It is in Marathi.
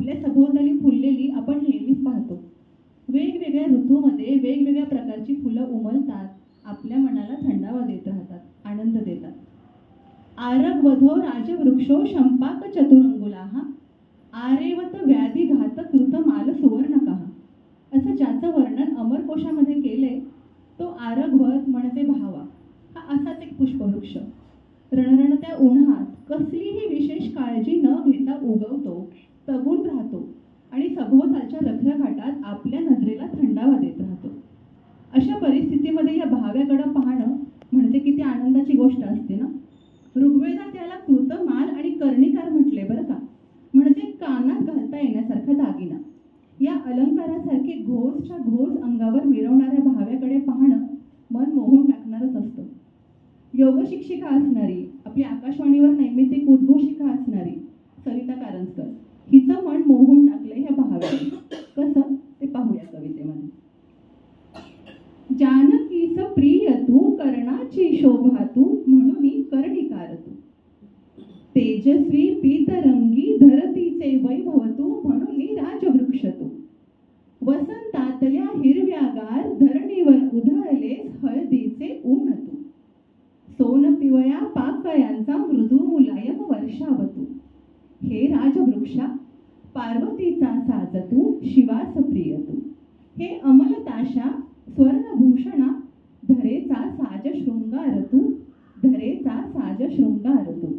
आपल्या सभोवताली फुललेली आपण नेहमीच पाहतो. वेगवेगळ्या ऋतूमध्ये वेगवेगळ्या प्रकारची फुलं उमलतात आपल्या मनाला थंडावा देत राहतात आनंद देतात. आरग वधो राजवृक्षो शंपाक चतुरंगुला आरेवत व्याधी घात कृत माल सुवर्णकहा असं ज्याचं वर्णन अमरकोशामध्ये केलंय तो आरगवत म्हणजे भावा. हा असाच एक पुष्पवृक्ष. रणरणत्या उन्हात कसलीही विशेष काळजी न घेता उगवतो. तगून राहतो आणि सभोवतालच्या रखरखाटात आपल्या नजरेला थंडावा देत राहतो. अशा परिस्थितीमध्ये या भाव्याकडं पाहणं म्हणजे किती आनंदाची गोष्ट असते ना? ऋग्वेदात याला कृतमाल आणि कर्णिकार म्हटले बरं का? म्हणजे कानात घालता येण्यासारखा दागिना. या अलंकारासारखे घोसच्या घोस अंगावर मिरवणाऱ्या भाव्याकडे पाहणं मन मोहून टाकणारच असतं. योग शिक्षिका असणारी आपली आकाशवाणीवर नैमित्तिक उद्घोषिका असणारी सविता कारंजकर. हिचं मन मोहून टाकलंय ह्या भाव्याने कसं? ते पाहूया कवितेमध्ये. जानकीच प्रिय तू कर्णाची शोभा तू म्हणून कर्णिकार तू. तेजस्वी पीतरंगी धरतीचे वैभव तू म्हणून राजवृक्ष तू. वसंतातल्या हिरव्यागार धरणीवर उधळलेस हळदीचे ऊन तू. सोन पिवळ्या पाकळ्यांचा मृदू मुलायम वर्षाव तू हे राजवृक्षा पार्वतीचा साजतू शिवास प्रियतू हे अमलताशा स्वर्णभूषणा धरेचा साज शृंगार तू धरेचा साज शृंगार तू.